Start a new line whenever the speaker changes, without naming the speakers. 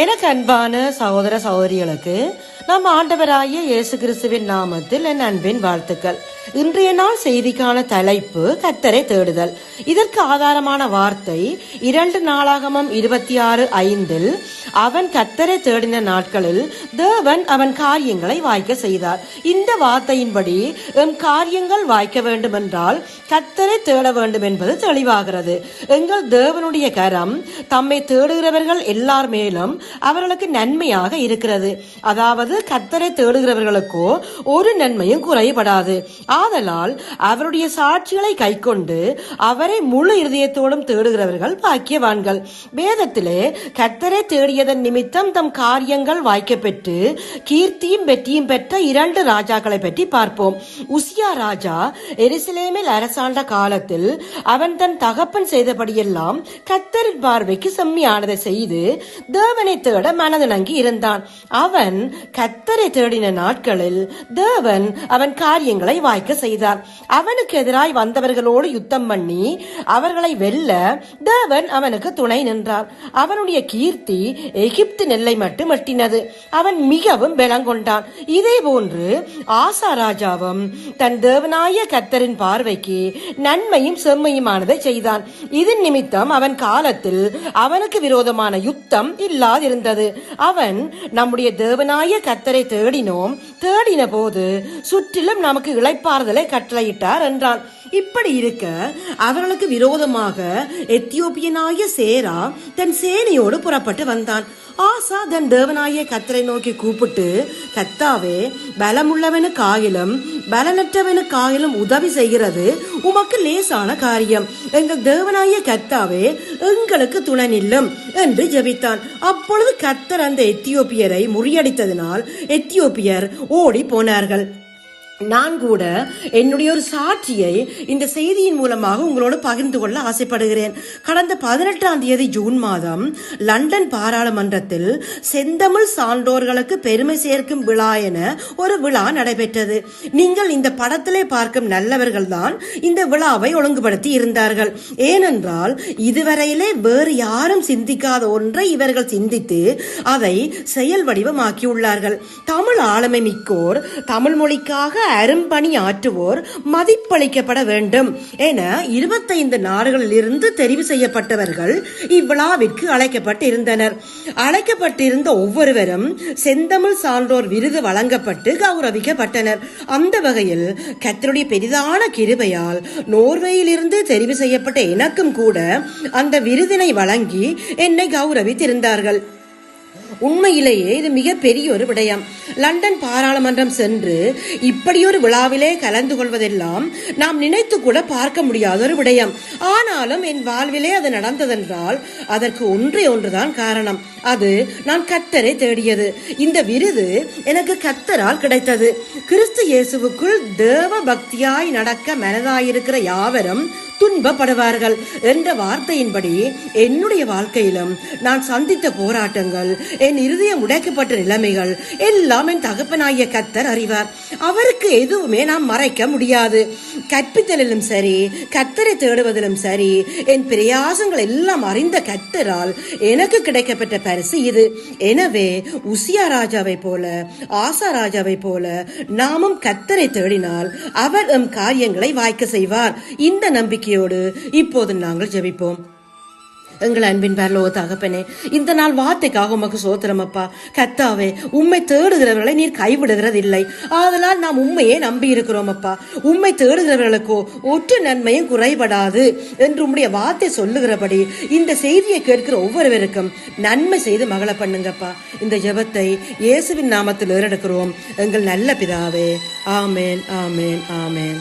எனக்கு அன்பான சகோதர சகோதரிகளுக்கு நம் ஆண்டவராகிய இயேசு கிறிஸ்துவின் நாமத்தில் என் அன்பின் வாழ்த்துக்கள். இன்றைய நாள் செய்திக்கான தலைப்பு கத்தரை தேடுதல். இதற்கு ஆதாரமான வார்த்தை இரண்டு நாளாகமம் இருபத்தி ஆறு ஐந்தில் அவன் கத்தரை தேடின நாட்களில் தேவன் அவன் காரியங்களை வாய்க்க செய்தார். இந்த வார்த்தையின்படி எம் காரியங்கள் வாய்க்க வேண்டும் என்றால் கத்தரை தேட வேண்டும் என்பது தெளிவாகிறது. எங்கள் தேவனுடைய கரம் தம்மை தேடுகிறவர்கள் எல்லார் மேலும் அவர்களுக்கு நன்மையாக இருக்கிறது. அதாவது கத்தரை தேடுகிறவர்களுக்கோ ஒரு நன்மையும் குறைபடாது. ஆதலால் அவருடைய சாட்சிகளை கைக்கொண்டு அவரை முழு இருதயத்தோடும் தேடுகிறவர்கள் பாக்கியவான்கள். வேதத்திலே கத்தரை தேடியதன் நிமித்தம் தம் காரியங்கள் வாய்க்கப்பெற்று கீர்த்தியும் வெற்றியும் பெற்ற இரண்டு ராஜாக்களை பற்றி பார்ப்போம். உசியா ராஜா எருசலேமில் அரசாண்ட காலத்தில் அவன் தன் தகப்பன் செய்தபடியெல்லாம் கத்தரின் பார்வைக்கு செம்மியானதை செய்து தேவனை தேட மனதிணங்கி இருந்தான். அவன் கத்தரை தேடின நாட்களில் தேவன் அவன் காரியங்களை வாய்க்க செய்தார். அவனுக்கு எதிராய் வந்தவர்களோடு யுத்தம் பண்ணி அவர்களை வெல்ல தேவன் அவனுக்கு துணை நின்றார். அவனுடைய கீர்த்தி எகிப்து நெல்லை மட்டும் எட்டினது. அவன் மிகவும் பலங்கொண்டான் இதே போன்று ஆசா ராஜாவும் தன் தேவனாய கத்தரின் பார்வைக்கு நன்மையும் செம்மையுமானதை செய்தான். இதன் நிமித்தம் அவன் காலத்தில் அவனுக்கு விரோதமான யுத்தம் இல்லாதிருந்தது. அவன் நம்முடைய தேவனாய கத்தரை தேடினோம். தேடின போது சுற்றிலும் நமக்கு இளைப்பாறுதலை கட்டளையிட்டார் என்றான். இப்படி இருக்க அவர்களுக்கு விரோதமாக எத்தியோப்பியனாய சேரா தன் சேனையோடு புறப்பட்டு வந்தான். ஆசா தன் தேவனாய கத்தரை நோக்கி கூப்பிட்டு கத்தாவே பலமுள்ளவனுக்காயிலும் பலனற்றவனுக்காயிலும் உதவி செய்கிறது உமக்கு லேசான காரியம். எங்கள் தேவனாய கத்தாவே எங்களுக்கு துணை நில்லும் என்று ஜெபித்தான். அப்பொழுது கத்தர் அந்த எத்தியோப்பியரை முறியடித்ததினால் எத்தியோப்பியர் ஓடி போனார்கள். நான் கூட என்னுடைய ஒரு சாட்சியை இந்த செய்தியின் மூலமாக உங்களோடு பகிர்ந்து கொள்ள ஆசைப்படுகிறேன். கடந்த பதினெட்டாம் தேதி ஜூன் மாதம் லண்டன் பாராளுமன்றத்தில் செந்தமிழ் சான்றோர்களுக்கு பெருமை சேர்க்கும் விழா என ஒரு விழா நடைபெற்றது. நீங்கள் இந்த படத்திலே பார்க்கும் நல்லவர்கள் தான் இந்த விழாவை ஒழுங்குபடுத்தி இருந்தார்கள். ஏனென்றால் இதுவரையிலே வேறு யாரும் சிந்திக்காத ஒன்றை இவர்கள் சிந்தித்து அதை செயல் வடிவமாக்கியுள்ளார்கள். தமிழ் ஆளுமை மிக்கோர் தமிழ் மொழிக்காக அரும்பணி ஆற்றுவோர் மதிப்பளிக்கப்பட வேண்டும் என இருபத்தைந்து நாடுகளில் இருந்து தெரிவு செய்யப்பட்டவர்கள் இவ்விழாவிற்கு அழைக்கப்பட்டு இருந்தனர் அழைக்கப்பட்டிருந்த ஒவ்வொருவரும் செந்தமிழ் சான்றோர் விருது வழங்கப்பட்டு கௌரவிக்கப்பட்டனர். அந்த வகையில் கத்தருடைய பெரிதான கிருபையால் நோர்வேயிலிருந்து தெரிவு செய்யப்பட்ட எனக்கும் கூட அந்த விருதினை வழங்கி என்னை கௌரவித்திருந்தார்கள். உண்மையிலேயே இது மிக பெரிய ஒரு விடயம். லண்டன் பாராளுமன்றம் சென்று இப்படியொரு விழாவிலே கலந்து கொள்வதெல்லாம் நாம் நினைத்து கூட பார்க்க முடியாத ஒரு விடயம். ஆனாலும் என் வாழ்விலே அது நடந்ததென்றால் அதற்கு ஒன்றே ஒன்றுதான் காரணம். அது நான் கத்தரை தேடியது. இந்த விருது எனக்கு கத்தரால் கிடைத்தது. கிறிஸ்து இயேசுவுக்குள் தேவ பக்தியாய் நடக்க மனதாயிருக்கிற யாவரும் துன்பப்படுவார்கள் என்ற வார்த்தையின்படி என்னுடைய வாழ்க்கையிலும் நான் சந்தித்த போராட்டங்கள் என் இருதயம் உடைக்கப்பட்ட நிலைமைகள் எல்லாம் என் தகப்பனாகிய கத்தர் அறிவார். அவருக்கு எதுவுமே நாம் மறைக்க முடியாது. கற்பித்தலிலும் சரி கத்தரை தேடுவதிலும் சரி என் பிரயாசங்கள் எல்லாம் அறிந்த கத்தரால் எனக்கு கிடைக்கப்பட்ட பரிசு இது. எனவே உசியா ராஜாவை போல ஆசா ராஜாவை போல நாமும் கத்தரை தேடினால் அவர் எம் காரியங்களை வாய்க்க செய்வார். இந்த நம்பிக்கை நம்பிக்கையோடு இப்போது நாங்கள் ஜெபிப்போம். எங்கள் அன்பின் பரலோக தகப்பனே இந்த நாள் வார்த்தைக்காக உமக்கு சோத்திரம் அப்பா. கத்தாவே உண்மை தேடுகிறவர்களை நீர் கைவிடுகிறதில்லை. ஆதலால் நாம் உண்மையே நம்பி இருக்கிறோம் அப்பா. உண்மை தேடுகிறவர்களுக்கோ ஒற்று நன்மையும் குறைபடாது என்று உம்முடைய வார்த்தை சொல்லுகிறபடி இந்த செய்தியை கேட்கிற ஒவ்வொருவருக்கும் நன்மை செய்து மகள பண்ணுங்கப்பா. இந்த ஜெபத்தை இயேசுவின் நாமத்தில் ஏறெடுக்கிறோம். எங்கள் நல்ல பிதாவே ஆமேன் ஆமேன் ஆமேன்.